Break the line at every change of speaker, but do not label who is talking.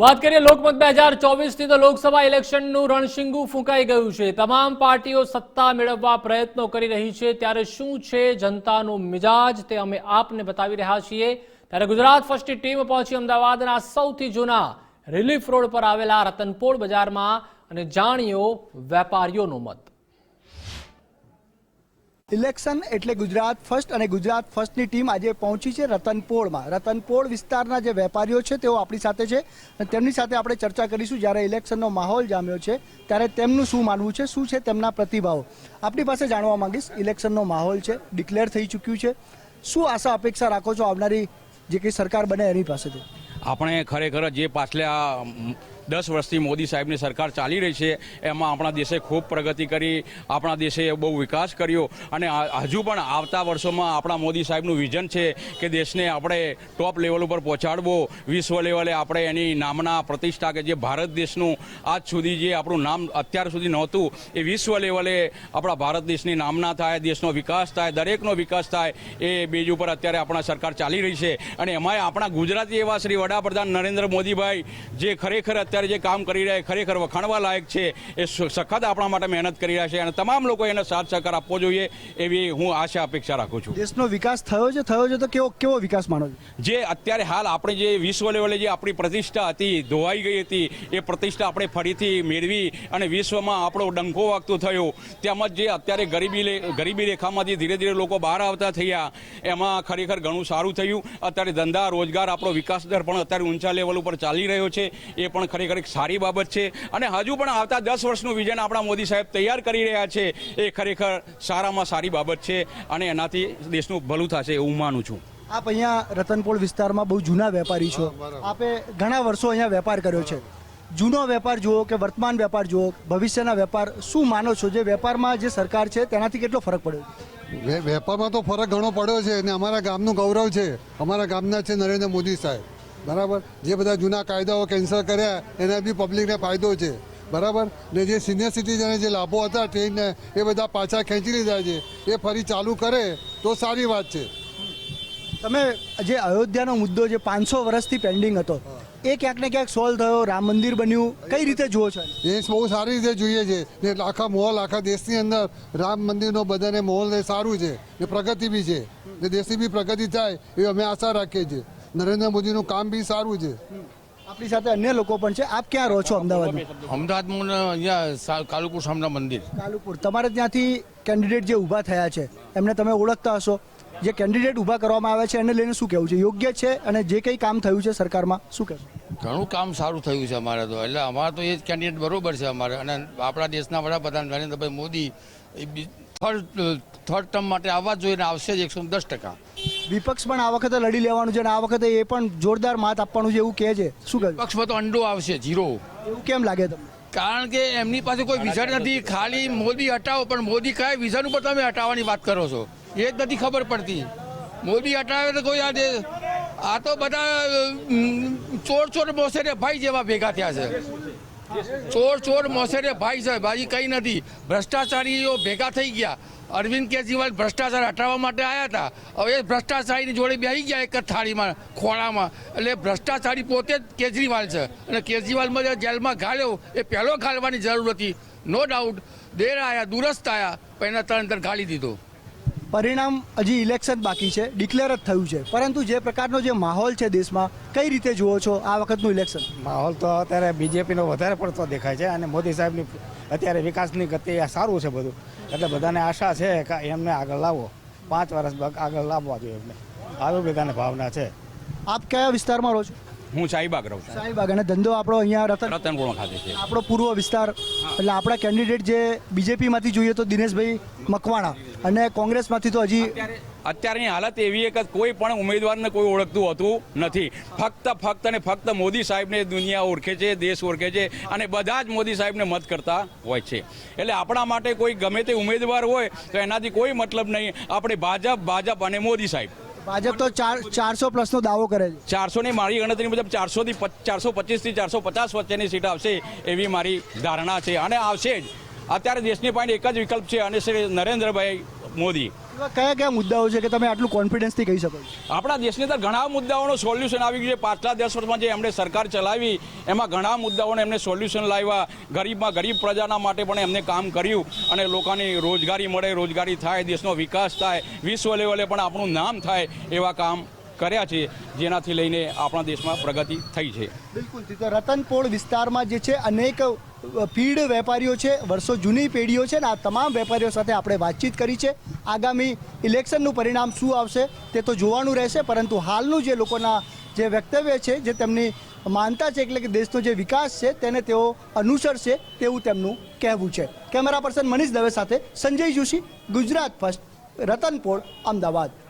વાત કરીએ લોકમત બે હજાર ચોવીસથી, તો લોકસભા ઇલેક્શનનું રણશીંગું ફૂંકાઈ ગયું છે. તમામ પાર્ટીઓ સત્તા મેળવવા પ્રયત્નો કરી રહી છે. ત્યારે શું છે જનતાનો મિજાજ તે અમે આપને બતાવી રહ્યા છીએ. ત્યારે ગુજરાત ફર્સ્ટની ટીમ પહોંચી અમદાવાદના સૌથી જૂના રિલીફ રોડ પર આવેલા રતનપોળ બજારમાં અને જાણીઓ વેપારીઓનો મત.
ઇલેક્શન એટલે ગુજરાત ફર્સ્ટ અને ગુજરાત ફર્સ્ટની ટીમ આજે પહોંચી છે રતનપોળમાં. રતનપોળ વિસ્તારના જે વેપારીઓ છે, તેઓ આપણી સાથે છે અને તેમની સાથે આપણે ચર્ચા કરીશું જ્યારે ઇલેક્શનનો માહોલ જામ્યો છે, ત્યારે તેમનું શું માનવું છે, શું છે તેમના પ્રતિભાવો? આપણી પાસે જાણવા માંગીશ, ઇલેક્શનનો માહોલ છે, ડિક્લેર થઈ ચૂક્યું છે. શું આશા, અપેક્ષા રાખો છો આવનારી જે કંઈ સરકાર બને એની પાસેથી?
આપણે ખરેખર જે પાછલા દસ વર્ષથી મોદી સાહેબની સરકાર ચાલી રહી છે. એમાં આપણા દેશે ખૂબ પ્રગતિ કરી, આપણા દેશે બહુ વિકાસ કર્યો. અને હજુ પણ આવતા વર્ષોમાં આપણા મોદી સાહેબનું વિઝન છે કે દેશને આપણે ટોપ લેવલ ઉપર પહોંચાડવો. વિશ્વ લેવલે આપણે એની નામના પ્રતિષ્ઠા કે જે ભારત દેશનું આજ સુધી જે આપણું નામ અત્યાર સુધી નહોતું, એ વિશ્વ લેવલે આપણા ભારત દેશની નામના થાય, દેશનો વિકાસ થાય, દરેકનો વિકાસ થાય, એ બેજ ઉપર અત્યારે આપણા સરકાર ચાલી રહી છે. અને એમાંય આપણા ગુજરાતી એવા શ્રી વડાપ્રધાન નરેન્દ્ર મોદીભાઈ, જે ખરેખર અત્યારે જે કામ કરી રહ્યા છે, ખરેખર વખાણવા લાયક છે એ સખત આપણા માટે મહેનત કરી રહ્યા છે અને તમામ લોકો એને સાથ સહકાર આપવો જોઈએ એવી હું આશા અપેક્ષા રાખું છું.
દેશનો વિકાસ થયો છે થયો છે તો કેવો કેવો વિકાસ માનો છો?
જે અત્યારે હાલ આપણે જે વિશ્વ લેવલે જે આપણી પ્રતિષ્ઠા હતી ધોવાઈ ગઈ હતી એ પ્રતિષ્ઠા આપણે ફરીથી મેળવી અને વિશ્વમાં આપણો ડંકો વાગતો થયો. તેમજ જે અત્યારે ગરીબી ગરીબી રેખામાંથી ધીરે ધીરે લોકો બહાર આવતા થયા એમાં ખરેખર ઘણું સારું થયું. અત્યારે ધંધા રોજગાર આપણો વિકાસ દર પણ અત્યારે ઊંચા લેવલ ઉપર ચાલી રહ્યો છે એ પણ ખરેખર એક સારી બાબત છે. અને હજુ પણ આવતા દસ વર્ષનું વિઝન આપણા મોદી સાહેબ તૈયાર કરી રહ્યા છે. એ ખરેખર સારામાં સારી બાબત છે અને એનાથી દેશનું ભલું થશે એવું હું માનું છું.
આપ અહીંયા રતનપોળ વિસ્તારમાં બહુ જૂના વેપારી છો. આપે ઘણા વર્ષો અહીંયા વેપાર કર્યો છે. જૂનો વેપાર જુઓ કે વર્તમાન વેપાર જુઓ ભવિષ્યના વેપાર શું માનો છો? જે વેપારમાં જે સરકાર છે તેનાથી કેટલો ફરક પડ્યો?
વે- વેપારમાં તો ફરક ઘણો પડ્યો છે અને અમારા ગામનું ગૌરવ છે. અમારા ગામના છે નરેન્દ્ર મોદી સાહેબ. બરાબર? જે બધા જૂના કાયદાઓ કેન્સલ કર્યા એના બી પબ્લિકને ફાયદો છે. બરાબર? ને જે સિનિયર સિટીઝને જે લાભો હતા ટ્રેનને એ બધા પાછા ખેંચી લીધા છે. એ ફરી ચાલુ કરે તો સારી વાત છે.
તમે જે અયોધ્યાનો મુદ્દો જે પાંચસો વર્ષથી પેન્ડિંગ હતો એ ક્યાંક ને ક્યાંક સોલ્વ થયો રામ મંદિર બન્યું? કઈ રીતે જુઓ છો?
એ બહુ સારી રીતે જોઈએ છે. ને આખા માહોલ આખા દેશની અંદર રામ મંદિરનો બધાને માહોલ સારું છે. ને પ્રગતિ બી છે. ને દેશની બી પ્રગતિ થાય એ અમે આશા રાખીએ છીએ. નરેન્દ્ર મોદીનું કામ બી સારું છે.
આપણી સાથે અન્ય લોકો પણ છે. આપ ક્યાં રહો છો અમદાવાદમાં?
અમદાવાદમાં અહીંયા સા- કાલુપુર સામના મંદિર.
કાલુપુર. તમારે ત્યાંથી કેન્ડિડેટ જે ઊભા થયા છે એમને તમે ઓળખતા હશો. જે કેન્ડિડેટ ઊભા કરવામાં આવે છે એને લઈને શું કહેવું છે? યોગ્ય છે અને જે કંઈ કામ થયું છે સરકારમાં શું કહેવું
ઘણું કામ સારું થયું છે અમારે તો. એટલે અમારે તો એ જ કેન્ડિડેટ બરોબર છે અમારે. અને આપણા દેશના વડાપ્રધાન Narendrabhai Modi third third term માટે આવવા જ જોઈએ ને આવશે જ એકસો દસ ટકા.
વિપક્ષ પણ આ વખતે લડી લેવાનું છે અને આ વખતે એ પણ જોરદાર માત આપવાનું છે એવું કહે છે. શું કહે
પક્ષમાં તો અંડો આવશે જીરો
એવું કેમ લાગે તમને?
કારણ કે એમની પાસે કોઈ વિઝન નથી. ખાલી મોદી હટાવો પણ મોદી કયા વિઝન ઉપર તમે હટાવવાની વાત કરો છો? એ જ નથી ખબર પડતી. મોદી હટાવે તો કોઈ આજે આ તો બધા ચોર ચોર મોસેરે ભાઈ જેવા ભેગા થયા છે. ચોર ચોર મોસેરે ભાઈ છે બાજી કંઈ નથી. ભ્રષ્ટાચારીઓ ભેગા થઈ ગયા. અરવિંદ કેજરીવાલ ભ્રષ્ટાચાર હટાવવા માટે આવ્યા હતા. હવે એ ભ્રષ્ટાચારીની જોડે બેસી ગયા એક જ થાળીમાં ખોળામાં. એટલે ભ્રષ્ટાચારી પોતે જ કેજરીવાલ છે. અને કેજરીવાલમાં જે જેલમાં ઘાલ્યો એ પહેલો ઘાલવાની જરૂર હતી. નો ડાઉટ દેર આવ્યા દુરસ્ત આવ્યા પણ એને તરંતર તરત ગાળી દીધો.
પરિણામ હજી ઇલેક્શન બાકી છે ડિક્લેર જ થયું છે. પરંતુ જે પ્રકારનો જે માહોલ છે દેશમાં કઈ રીતે જુઓ છો આ વખતનું ઇલેક્શન
માહોલ તો અત્યારે બીજેપીનો વધારે પડતો દેખાય છે અને મોદી સાહેબની અત્યારે વિકાસની ગતિ સારું છે બધું. એટલે બધાને આશા છે કે એમને આગળ લાવો. પાંચ વર્ષ આગળ લાવવા જોઈએ એમને. આવી બધાને ભાવના છે.
આપ કયા વિસ્તારમાં રહો છો?
હું શાહીબાગ રહું છું.
શાહીબાગ અને ધંધો આપણો અહીંયા રતન
રતનપુરમાં ખાતે છે.
આપણો પૂર્વ વિસ્તાર. એટલે આપણા કેન્ડિડેટ જે બીજેપીમાંથી જોઈએ તો દિનેશભાઈ મકવાણા અને કોંગ્રેસમાંથી તો હજી
અત્યારની હાલત એવી એક કે કોઈ પણ ઉમેદવારને કોઈ ઓળખતું હોતું નથી. ફક્ત ફક્ત અને ફક્ત મોદી સાહેબને દુનિયા ઓળખે છે દેશ ઓળખે છે અને બધા જ મોદી સાહેબને મત કરતા હોય છે. એટલે આપણા માટે કોઈ ગમે તે ઉમેદવાર હોય તો એનાથી કોઈ મતલબ નહીં. આપણે ભાજપ ભાજપ અને મોદી સાહેબ.
ભાજપ તો ચાર ચારસો પ્લસનો દાવો કરે છે.
ચારસો ની મારી ગણતરી મુજબ ચારસોથી ચારસો પચીસથી ચારસો પચાસ વચ્ચેની સીટ આવશે એવી મારી ધારણા છે. અને આવશે જ. અત્યારે દેશની પાસે એક જ વિકલ્પ છે અને શ્રી નરેન્દ્રભાઈ મોદી.
કયા કયા મુદ્દાઓ છે કે તમે આટલું કોન્ફિડન્સથી કહી શકો
આપણા દેશની અંદર ઘણા મુદ્દાઓનું સોલ્યુશન આવી ગયું છે. પાછલા દસ વર્ષમાં જે એમણે સરકાર ચલાવી, એમાં ઘણા મુદ્દાઓને એમને સોલ્યુશન લાવ્યા. ગરીબમાં ગરીબ પ્રજાના માટે પણ એમને કામ કર્યું અને લોકોની રોજગારી મળે, રોજગારી થાય, દેશનો વિકાસ થાય, વિશ્વ લેવલે પણ આપણું નામ થાય એવા કામ કર્યા છે, જેનાથી લઈને આપણા દેશમાં પ્રગતિ થઈ છે.
બિલકુલ રતનપોળ વિસ્તારમાં જે છે, અનેક ફીડ વેપારીઓ છે, વર્ષો જૂની પેઢીઓ છે ને આ તમામ વેપારીઓ સાથે આપણે વાતચીત કરી છે. આગામી ઇલેક્શનનું પરિણામ શું આવશે તે તો જોવાનું રહેશે, પરંતુ હાલનું જે લોકોના જે વક્તવ્ય છે, જે તેમની માનતા છે, એટલે કે દેશનો જે વિકાસ છે, તેને તેઓ અનુસરશે તેવું તેમનું કહેવું છે. કેમેરા પર્સન મનીષ દવે સાથે સંજય જોશી, ગુજરાત ફર્સ્ટ, રતનપોળ, અમદાવાદ.